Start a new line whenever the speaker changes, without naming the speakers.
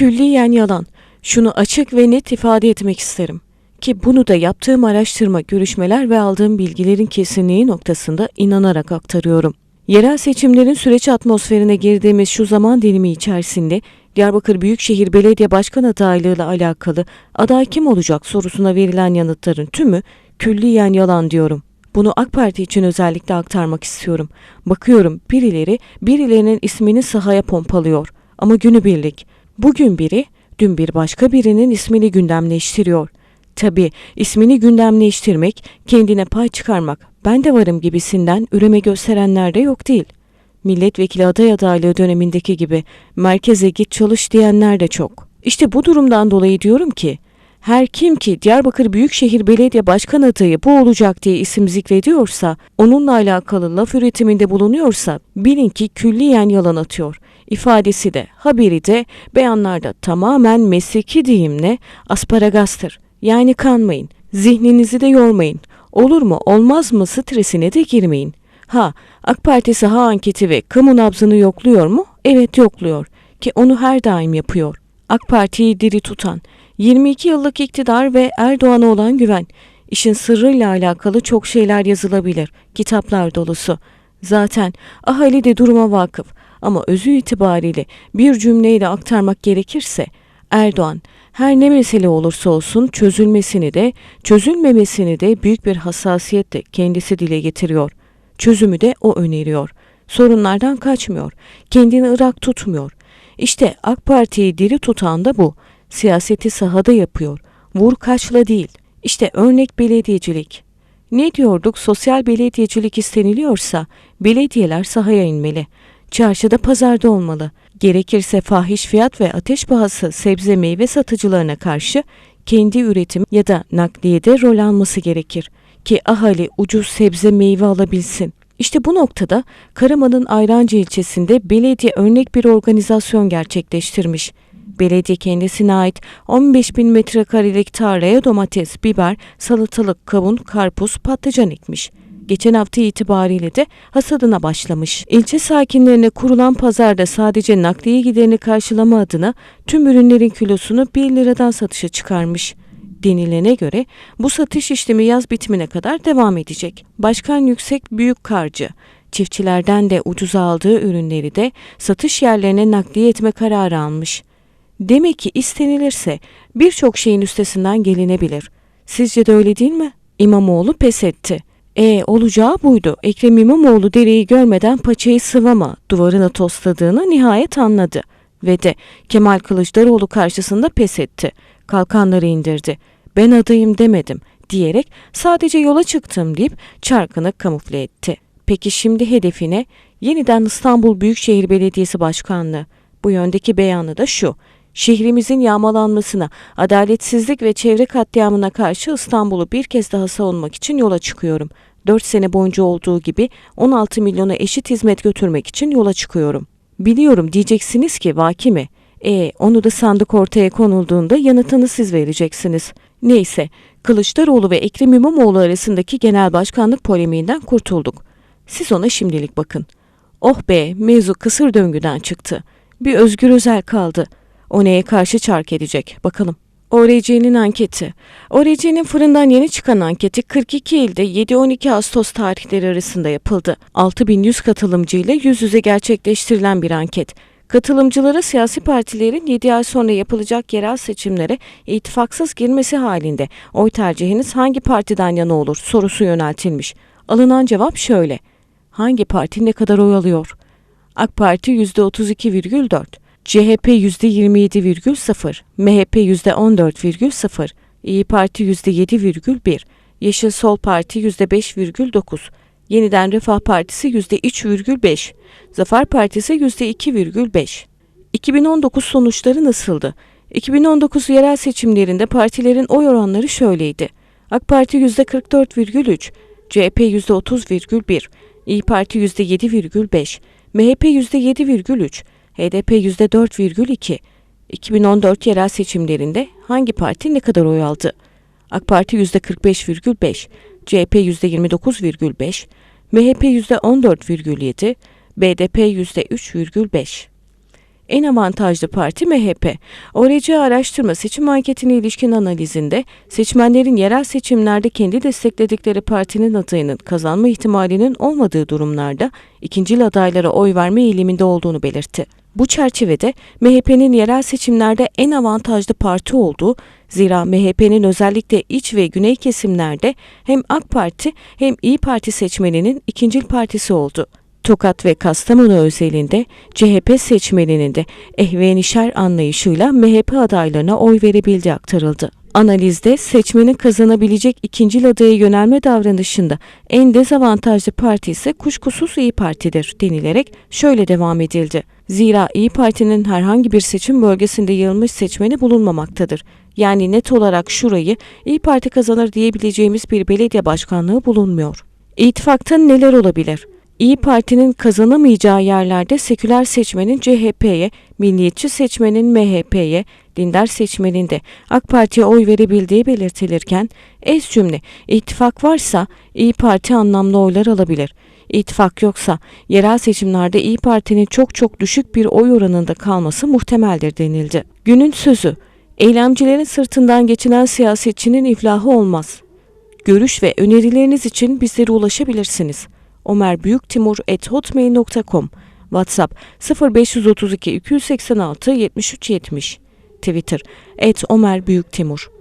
külliyen yalan. Şunu açık ve net ifade etmek isterim. Ki bunu da yaptığım araştırma, görüşmeler ve aldığım bilgilerin kesinliği noktasında inanarak aktarıyorum. Yerel seçimlerin süreç atmosferine girdiğimiz şu zaman dilimi içerisinde Diyarbakır Büyükşehir Belediye Başkan adaylığıyla alakalı aday kim olacak sorusuna verilen yanıtların tümü külliyen yalan diyorum. Bunu AK Parti için özellikle aktarmak istiyorum. Bakıyorum birileri birilerinin ismini sahaya pompalıyor. Ama günübirlik. Bugün biri, dün bir başka birinin ismini gündemleştiriyor. Tabii ismini gündemleştirmek, kendine pay çıkarmak, ben de varım gibisinden üreme gösterenler de yok değil. Milletvekili aday adaylığı dönemindeki gibi merkeze git çalış diyenler de çok. İşte bu durumdan dolayı diyorum ki, her kim ki Diyarbakır Büyükşehir Belediye Başkan adayı bu olacak diye isim zikrediyorsa, onunla alakalı laf üretiminde bulunuyorsa bilin ki külliyen yalan atıyor. İfadesi de, haberi de, beyanlarda tamamen mesleki deyimle asparagastır. Yani kanmayın, zihninizi de yormayın. Olur mu olmaz mı stresine de girmeyin. Ha, AK Parti saha anketi ve kamu nabzını yokluyor mu? Evet yokluyor ki onu her daim yapıyor. AK Parti'yi diri tutan, 22 yıllık iktidar ve Erdoğan'a olan güven. İşin sırrıyla alakalı çok şeyler yazılabilir, kitaplar dolusu. Zaten ahali de duruma vakıf ama özü itibariyle bir cümleyle aktarmak gerekirse Erdoğan her ne mesele olursa olsun çözülmesini de çözülmemesini de büyük bir hassasiyetle kendisi dile getiriyor. Çözümü de o öneriyor. Sorunlardan kaçmıyor. Kendini ırak tutmuyor. İşte AK Parti'yi diri tutan da bu. Siyaseti sahada yapıyor. Vur kaçla değil. İşte örnek belediyecilik. Ne diyorduk? Sosyal belediyecilik isteniliyorsa belediyeler sahaya inmeli. Çarşıda pazarda olmalı. Gerekirse fahiş fiyat ve ateş pahası sebze meyve satıcılarına karşı kendi üretim ya da nakliyede rol alması gerekir ki ahali ucuz sebze meyve alabilsin. İşte bu noktada Karaman'ın Ayrancı ilçesinde belediye örnek bir organizasyon gerçekleştirmiş. Belediye kendisine ait 15 bin metrekarelik tarlaya domates, biber, salatalık, kavun, karpuz, patlıcan ekmiş. Geçen hafta itibariyle de hasadına başlamış. İlçe sakinlerine kurulan pazarda sadece nakliye giderini karşılama adına tüm ürünlerin kilosunu 1 liradan satışa çıkarmış denilene göre bu satış işlemi yaz bitimine kadar devam edecek. Başkan Yüksek Büyük Karcı, çiftçilerden de ucuza aldığı ürünleri de satış yerlerine nakliye etme kararı almış. Demek ki istenilirse birçok şeyin üstesinden gelinebilir. Sizce de öyle değil mi? İmamoğlu pes etti. E olacağı buydu. Ekrem İmamoğlu dereyi görmeden paçayı sıvama duvarına tosladığını nihayet anladı. Ve de Kemal Kılıçdaroğlu karşısında pes etti. Kalkanları indirdi. Ben adayım demedim diyerek sadece yola çıktım deyip çarkını kamufle etti. Peki şimdi hedefine yeniden İstanbul Büyükşehir Belediyesi Başkanlığı. Bu yöndeki beyanı da şu. Şehrimizin yağmalanmasına, adaletsizlik ve çevre katliamına karşı İstanbul'u bir kez daha savunmak için yola çıkıyorum. 4 sene boyunca olduğu gibi 16 milyona eşit hizmet götürmek için yola çıkıyorum. Biliyorum diyeceksiniz ki vaki mi? E onu da sandık ortaya konulduğunda yanıtını siz vereceksiniz. Neyse, Kılıçdaroğlu ve Ekrem İmamoğlu arasındaki genel başkanlık polemiğinden kurtulduk. Siz ona şimdilik bakın. Oh be, mevzu kısır döngüden çıktı. Bir Özgür Özel kaldı. O neye karşı çark edecek? Bakalım. ORC'nin anketi. ORC'nin fırından yeni çıkan anketi 42 ilde 7-12 Ağustos tarihleri arasında yapıldı. 6100 katılımcı ile yüz yüze gerçekleştirilen bir anket. Katılımcılara siyasi partilerin 7 ay sonra yapılacak yerel seçimlere ittifaksız girmesi halinde oy tercihiniz hangi partiden yana olur sorusu yöneltilmiş. Alınan cevap şöyle. Hangi parti ne kadar oy alıyor? AK Parti %32,4, CHP %27,0, MHP %14,0, İyi Parti %7,1, Yeşil Sol Parti %5,9, Yeniden Refah Partisi %3,5, Zafer Partisi %2,5. 2019 sonuçları nasıldı? 2019 yerel seçimlerinde partilerin oy oranları şöyleydi. AK Parti %44,3, CHP %30,1, İyi Parti %7,5, MHP %7,3, HDP %4,2. 2014 yerel seçimlerinde hangi parti ne kadar oy aldı? AK Parti %45,5, CHP %29,5, MHP %14,7, BDP %3,5. En avantajlı parti MHP. ORC araştırma seçim anketine ilişkin analizinde seçmenlerin yerel seçimlerde kendi destekledikleri partinin adayının kazanma ihtimalinin olmadığı durumlarda ikincil adaylara oy verme eğiliminde olduğunu belirtti. Bu çerçevede MHP'nin yerel seçimlerde en avantajlı parti olduğu, zira MHP'nin özellikle iç ve güney kesimlerde hem AK Parti hem İyi Parti seçmeninin ikincil partisi oldu. Tokat ve Kastamonu özelinde CHP seçmeninin de ehvenişer anlayışıyla MHP adaylarına oy verebildiği aktarıldı. Analizde seçmenin kazanabilecek ikincil adaya yönelme davranışında en dezavantajlı parti ise kuşkusuz İyi Parti'dir denilerek şöyle devam edildi. Zira İyi Parti'nin herhangi bir seçim bölgesinde yığılmış seçmeni bulunmamaktadır. Yani net olarak şurayı İyi Parti kazanır diyebileceğimiz bir belediye başkanlığı bulunmuyor. İttifakta neler olabilir? İyi Parti'nin kazanamayacağı yerlerde seküler seçmenin CHP'ye, milliyetçi seçmenin MHP'ye, dindar seçmenin de AK Parti'ye oy verebildiği belirtilirken, ez cümle ittifak varsa İyi Parti anlamlı oylar alabilir. İttifak yoksa yerel seçimlerde İyi Parti'nin çok çok düşük bir oy oranında kalması muhtemeldir denildi. Günün sözü, eylemcilerin sırtından geçinen siyasetçinin iflahı olmaz. Görüş ve önerileriniz için bizlere ulaşabilirsiniz. Ömer Büyük Timur hotmail.com WhatsApp 0532 286 73 70 Twitter et Ömer Büyük Timur